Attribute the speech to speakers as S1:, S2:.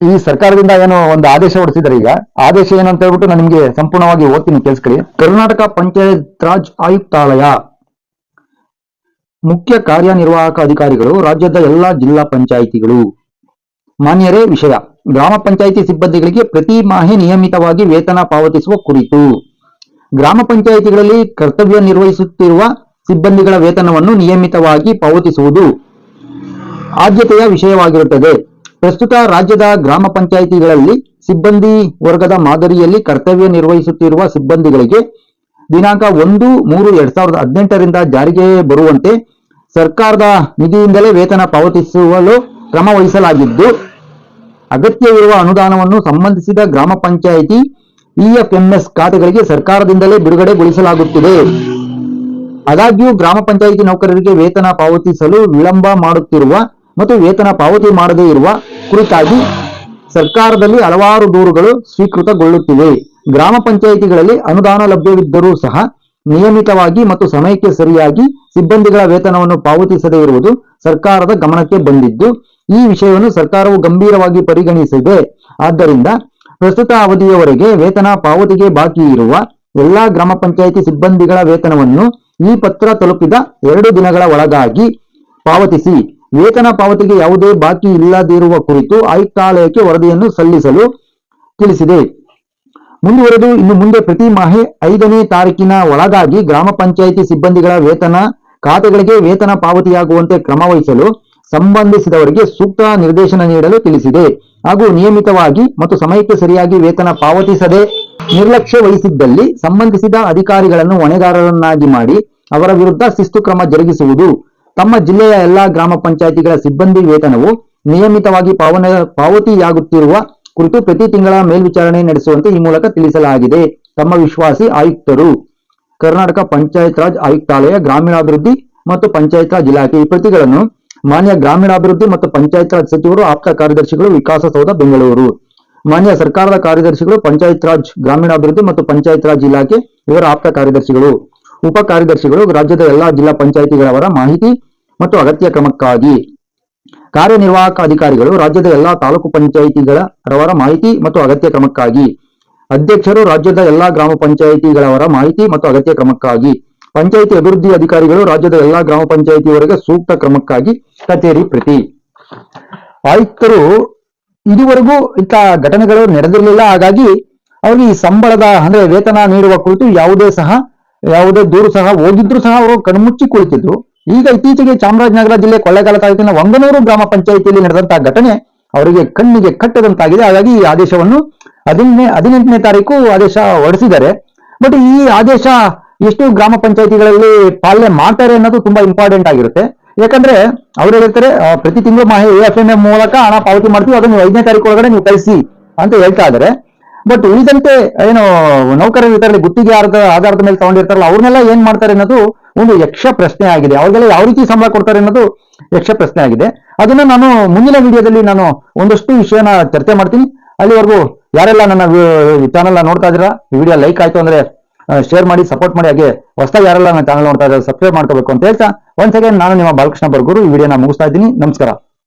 S1: ಈ ಸರ್ಕಾರದಿಂದ ಏನೋ ಒಂದು ಆದೇಶ ಹೊರಡಿಸಿದ್ದಾರೆ ಈಗ. ಆದೇಶ ಏನಂತ ಹೇಳ್ಬಿಟ್ಟು ನಾನು ನಿಮ್ಗೆ ಸಂಪೂರ್ಣವಾಗಿ ಓದ್ತೀನಿ, ಕೇಳಿಸ್ಕೊಳ್ಳಿ. ಕರ್ನಾಟಕ ಪಂಚಾಯತ್ ರಾಜ್ ಆಯುಕ್ತಾಲಯ. ಮುಖ್ಯ ಕಾರ್ಯನಿರ್ವಾಹಕ ಅಧಿಕಾರಿಗಳು, ರಾಜ್ಯದ ಎಲ್ಲಾ ಜಿಲ್ಲಾ ಪಂಚಾಯಿತಿಗಳು. ಮಾನ್ಯರೇ, ವಿಷಯ. ಗ್ರಾಮ ಪಂಚಾಯಿತಿ ಸಿಬ್ಬಂದಿಗಳಿಗೆ ಪ್ರತಿ ಮಾಹೆ ನಿಯಮಿತವಾಗಿ ವೇತನ ಪಾವತಿಸುವ ಕುರಿತು. ಗ್ರಾಮ ಪಂಚಾಯಿತಿಗಳಲ್ಲಿ ಕರ್ತವ್ಯ ನಿರ್ವಹಿಸುತ್ತಿರುವ ಸಿಬ್ಬಂದಿಗಳ ವೇತನವನ್ನು ನಿಯಮಿತವಾಗಿ ಪಾವತಿಸುವುದು ಆದ್ಯತೆಯ ವಿಷಯವಾಗಿರುತ್ತದೆ. ಪ್ರಸ್ತುತ ರಾಜ್ಯದ ಗ್ರಾಮ ಪಂಚಾಯಿತಿಗಳಲ್ಲಿ ಸಿಬ್ಬಂದಿ ವರ್ಗದ ಮಾದರಿಯಲ್ಲಿ ಕರ್ತವ್ಯ ನಿರ್ವಹಿಸುತ್ತಿರುವ ಸಿಬ್ಬಂದಿಗಳಿಗೆ ದಿನಾಂಕ ಒಂದು, ಮೂರು, ಎರಡ್ ಸಾವಿರದ ಹದಿನೆಂಟರಿಂದ ಜಾರಿಗೆ ಬರುವಂತೆ ಸರ್ಕಾರದ ನಿಧಿಯಿಂದಲೇ ವೇತನ ಪಾವತಿಸಲು ಕ್ರಮ ವಹಿಸಲಾಗಿದ್ದು, ಅಗತ್ಯವಿರುವ ಅನುದಾನವನ್ನು ಸಂಬಂಧಿಸಿದ ಗ್ರಾಮ ಪಂಚಾಯಿತಿ ಇಎಫ್ಎಂಎಸ್ ಖಾತೆಗಳಿಗೆ ಸರ್ಕಾರದಿಂದಲೇ ಬಿಡುಗಡೆಗೊಳಿಸಲಾಗುತ್ತಿದೆ. ಆದಾಗ್ಯೂ ಗ್ರಾಮ ಪಂಚಾಯಿತಿ ನೌಕರರಿಗೆ ವೇತನ ಪಾವತಿಸಲು ವಿಳಂಬ ಮಾಡುತ್ತಿರುವ ಮತ್ತು ವೇತನ ಪಾವತಿ ಮಾಡದೇ ಇರುವ ಕುರಿತಾಗಿ ಸರ್ಕಾರದಲ್ಲಿ ಹಲವಾರು ದೂರುಗಳು ಸ್ವೀಕೃತಗೊಳ್ಳುತ್ತಿವೆ. ಗ್ರಾಮ ಪಂಚಾಯಿತಿಗಳಲ್ಲಿ ಅನುದಾನ ಲಭ್ಯವಿದ್ದರೂ ಸಹ ನಿಯಮಿತವಾಗಿ ಮತ್ತು ಸಮಯಕ್ಕೆ ಸರಿಯಾಗಿ ಸಿಬ್ಬಂದಿಗಳ ವೇತನವನ್ನು ಪಾವತಿಸದೇ ಇರುವುದು ಸರ್ಕಾರದ ಗಮನಕ್ಕೆ ಬಂದಿದ್ದು, ಈ ವಿಷಯವನ್ನು ಸರ್ಕಾರವು ಗಂಭೀರವಾಗಿ ಪರಿಗಣಿಸಿದೆ. ಆದ್ದರಿಂದ ಪ್ರಸ್ತುತ ಅವಧಿಯವರೆಗೆ ವೇತನ ಪಾವತಿಗೆ ಬಾಕಿ ಇರುವ ಎಲ್ಲಾ ಗ್ರಾಮ ಪಂಚಾಯಿತಿ ಸಿಬ್ಬಂದಿಗಳ ವೇತನವನ್ನು ಈ ಪತ್ರ ತಲುಪಿದ ಎರಡು ದಿನಗಳ ಒಳಗಾಗಿ ಪಾವತಿಸಿ. ವೇತನ ಪಾವತಿಗೆ ಯಾವುದೇ ಬಾಕಿ ಇಲ್ಲದಿರುವ ಕುರಿತು ಆಯುಕ್ತಾಲಯಕ್ಕೆ ವರದಿಯನ್ನು ಸಲ್ಲಿಸಲು ತಿಳಿಸಿದೆ. ಮುಂದುವರೆದು ಇನ್ನು ಮುಂದೆ ಪ್ರತಿ ಮಾಹೆ ಐದನೇ ತಾರೀಕಿನ ಒಳಗಾಗಿ ಗ್ರಾಮ ಪಂಚಾಯಿತಿ ಸಿಬ್ಬಂದಿಗಳ ವೇತನ ಖಾತೆಗಳಿಗೆ ವೇತನ ಪಾವತಿಯಾಗುವಂತೆ ಕ್ರಮ ವಹಿಸಲು ಸಂಬಂಧಿಸಿದವರಿಗೆ ಸೂಕ್ತ ನಿರ್ದೇಶನ ನೀಡಲು ತಿಳಿಸಿದೆ. ಹಾಗೂ ನಿಯಮಿತವಾಗಿ ಮತ್ತು ಸಮಯಕ್ಕೆ ಸರಿಯಾಗಿ ವೇತನ ಪಾವತಿಸದೆ ನಿರ್ಲಕ್ಷ್ಯ ವಹಿಸಿದ್ದಲ್ಲಿ ಸಂಬಂಧಿಸಿದ ಅಧಿಕಾರಿಗಳನ್ನು ಹೊಣೆಗಾರರನ್ನಾಗಿ ಮಾಡಿ ಅವರ ವಿರುದ್ಧ ಶಿಸ್ತು ಕ್ರಮ ಜರುಗಿಸುವುದು. ತಮ್ಮ ಜಿಲ್ಲೆಯ ಎಲ್ಲಾ ಗ್ರಾಮ ಪಂಚಾಯಿತಿಗಳ ಸಿಬ್ಬಂದಿ ವೇತನವು ನಿಯಮಿತವಾಗಿ ಪಾವನ ಪಾವತಿಯಾಗುತ್ತಿರುವ ಕುರಿತು ಪ್ರತಿ ತಿಂಗಳ ಮೇಲ್ವಿಚಾರಣೆ ನಡೆಸುವಂತೆ ಈ ಮೂಲಕ ತಿಳಿಸಲಾಗಿದೆ. ತಮ್ಮ ವಿಶ್ವಾಸಿ ಆಯುಕ್ತರು, ಕರ್ನಾಟಕ ಪಂಚಾಯತ್ ರಾಜ್ ಆಯುಕ್ತಾಲಯ, ಗ್ರಾಮೀಣಾಭಿವೃದ್ಧಿ ಮತ್ತು ಪಂಚಾಯತ್ ರಾಜ್ ಇಲಾಖೆ ಈ ಪ್ರತಿಗಳನ್ನು ಮಾನ್ಯ ಗ್ರಾಮೀಣಾಭಿವೃದ್ಧಿ ಮತ್ತು ಪಂಚಾಯತ್ ರಾಜ್ ಸಚಿವರು, ಆಪ್ತ ಕಾರ್ಯದರ್ಶಿಗಳು, ವಿಕಾಸಸೌಧ, ಬೆಂಗಳೂರು. ಮಾನ್ಯ ಸರ್ಕಾರದ ಕಾರ್ಯದರ್ಶಿಗಳು, ಪಂಚಾಯತ್ ರಾಜ್ ಗ್ರಾಮೀಣಾಭಿವೃದ್ಧಿ ಮತ್ತು ಪಂಚಾಯತ್ ರಾಜ್ ಇಲಾಖೆ, ಇವರ ಆಪ್ತ ಕಾರ್ಯದರ್ಶಿಗಳು. ಉಪ ಕಾರ್ಯದರ್ಶಿಗಳು ರಾಜ್ಯದ ಎಲ್ಲಾ ಜಿಲ್ಲಾ ಪಂಚಾಯಿತಿಗಳವರ ಮಾಹಿತಿ ಮತ್ತು ಅಗತ್ಯ ಕ್ರಮಕ್ಕಾಗಿ. ಕಾರ್ಯನಿರ್ವಾಹಕ ಅಧಿಕಾರಿಗಳು ರಾಜ್ಯದ ಎಲ್ಲಾ ತಾಲೂಕು ಪಂಚಾಯಿತಿಗಳ ರವರ ಮಾಹಿತಿ ಮತ್ತು ಅಗತ್ಯ ಕ್ರಮಕ್ಕಾಗಿ. ಅಧ್ಯಕ್ಷರು ರಾಜ್ಯದ ಎಲ್ಲಾ ಗ್ರಾಮ ಪಂಚಾಯಿತಿಗಳವರ ಮಾಹಿತಿ ಮತ್ತು ಅಗತ್ಯ ಕ್ರಮಕ್ಕಾಗಿ. ಪಂಚಾಯಿತಿ ಅಭಿವೃದ್ಧಿ ಅಧಿಕಾರಿಗಳು ರಾಜ್ಯದ ಎಲ್ಲಾ ಗ್ರಾಮ ಪಂಚಾಯಿತಿಯವರೆಗೆ ಸೂಕ್ತ ಕ್ರಮಕ್ಕಾಗಿ ಕಚೇರಿ ಪ್ರತಿ. ಆಯುಕ್ತರು ಇದುವರೆಗೂ ಇಂಥ ಘಟನೆಗಳು ನಡೆದಿರಲಿಲ್ಲ, ಹಾಗಾಗಿ ಅವರಿಗೆ ಈ ಸಂಬಳದ, ಅಂದ್ರೆ ವೇತನ ನೀಡುವ ಕುರಿತು ಯಾವುದೇ ಸಹ ಯಾವುದೇ ದೂರು ಸಹ ಹೋಗಿದ್ರು ಸಹ ಅವರು ಕಣ್ಮುಚ್ಚಿ ಕುಳಿತಿದ್ರು. ಈಗ ಇತ್ತೀಚೆಗೆ ಚಾಮರಾಜನಗರ ಜಿಲ್ಲೆ ಕೊಳ್ಳೇಗಾಲ ತಾಲೂಕಿನ ಒಂಗನೂರು ಗ್ರಾಮ ಪಂಚಾಯಿತಿಯಲ್ಲಿ ನಡೆದಂತಹ ಘಟನೆ ಅವರಿಗೆ ಕಣ್ಣಿಗೆ ಕಟ್ಟದಂತಾಗಿದೆ. ಹಾಗಾಗಿ ಈ ಆದೇಶವನ್ನು ಹದಿನೇ ಹದಿನೆಂಟನೇ ತಾರೀಕು ಆದೇಶ ಹೊರಡಿಸಿದ್ದಾರೆ. ಬಟ್ ಈ ಆದೇಶ ಎಷ್ಟು ಗ್ರಾಮ ಪಂಚಾಯಿತಿಗಳಲ್ಲಿ ಪಾಲನೆ ಮಾಡ್ತಾರೆ ಅನ್ನೋದು ತುಂಬಾ ಇಂಪಾರ್ಟೆಂಟ್ ಆಗಿರುತ್ತೆ. ಯಾಕಂದ್ರೆ ಅವ್ರು ಹೇಳ್ತಾರೆ ಪ್ರತಿ ತಿಂಗಳು ಮಾಹಿತಿ ಎಫ್ ಎಂ ಮೂಲಕ ಹಣ ಪಾವತಿ ಮಾಡ್ತೀವಿ. ಅದನ್ನು ಐದನೇ ತಾರೀಕು ಒಳಗಡೆ ನೀವು ಕಳಿಸಿ ಅಂತ ಹೇಳ್ತಾ ಇದ್ದಾರೆ. ಬಟ್ ಉಳಿದಂತೆ, ಏನು, ನೌಕರರು ಇರ್ತಾರೆ ಗುತ್ತಿಗೆ ಆಧಾರದ ಆಧಾರದ ಮೇಲೆ ತಗೊಂಡಿರ್ತಾರಲ್ಲ, ಅವ್ರನ್ನೆಲ್ಲ ಏನ್ ಮಾಡ್ತಾರೆ ಅನ್ನೋದು ಒಂದು ಯಕ್ಷ ಪ್ರಶ್ನೆ ಆಗಿದೆ. ಅವ್ರಿಗೆಲ್ಲ ಯಾವ ರೀತಿ ಸಂಬಳ ಕೊಡ್ತಾರೆ ಅನ್ನೋದು ಯಕ್ಷ ಪ್ರಶ್ನೆ ಆಗಿದೆ. ಅದನ್ನ ನಾನು ಮುಂದಿನ ವಿಡಿಯೋದಲ್ಲಿ ನಾನು ಒಂದಷ್ಟು ವಿಷಯನ ಚರ್ಚೆ ಮಾಡ್ತೀನಿ. ಅಲ್ಲಿವರೆಗೂ ಯಾರೆಲ್ಲ ನನ್ನ ಚಾನಲ್ ನೋಡ್ತಾ ಇದ್ದೀರಾ ವಿಡಿಯೋ ಲೈಕ್ ಆಯ್ತು ಅಂದ್ರೆ ಶೇರ್ ಮಾಡಿ ಸಪೋರ್ಟ್ ಮಾಡಿ, ಹಾಗೆ ಹೊಸದಾಗಿ ಯಾರೆಲ್ಲ ನನ್ನ ಚಾನಲ್ ನೋಡ್ತಾ ಇದ್ದಾರೆ ಸಬ್ಸ್ಕ್ರೈಬ್ ಮಾಡ್ಕೋಬೇಕು ಅಂತ ಹೇಳ್ತಾ ಒಂದ್ ಸೆಕೆಂಡ್ ನಾನು ನಿಮ್ಮ ಬಾಲಕೃಷ್ಣ ಬರ್ಗೂರು, ಈ ವಿಡಿಯೋನ ಮುಗಿಸ್ತಾ ಇದ್ದೀನಿ. ನಮಸ್ಕಾರ.